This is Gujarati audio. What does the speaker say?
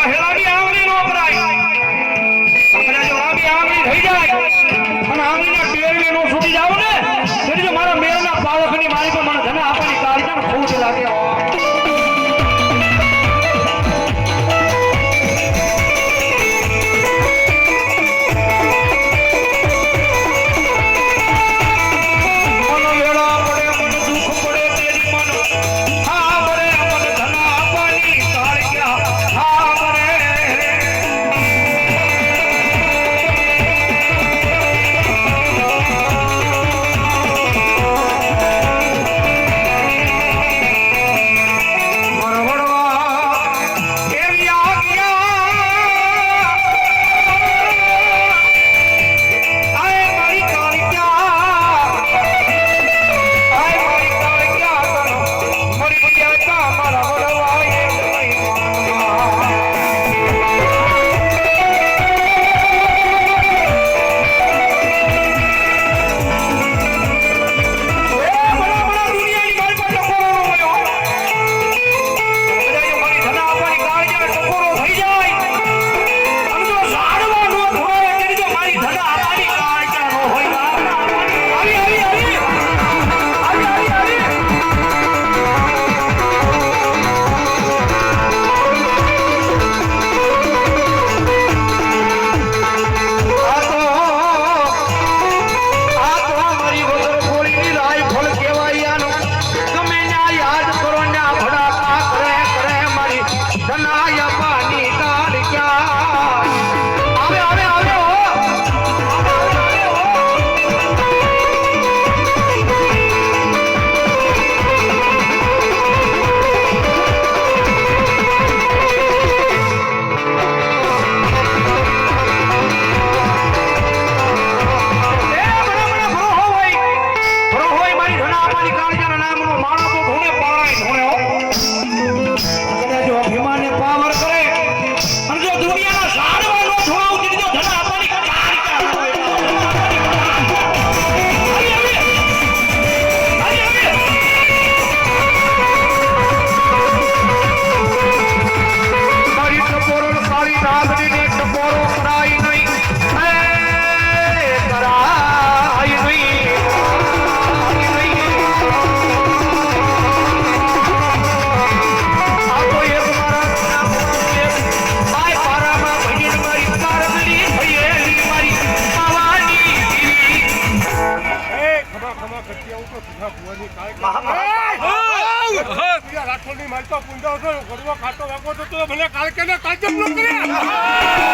carreira ali, Aurino, para રાઠોડની મારી તો પૂંજાવ છો ઘરવા ખાટો વાગો તો ભલે કાલ કે કાલ કેમ ન કરે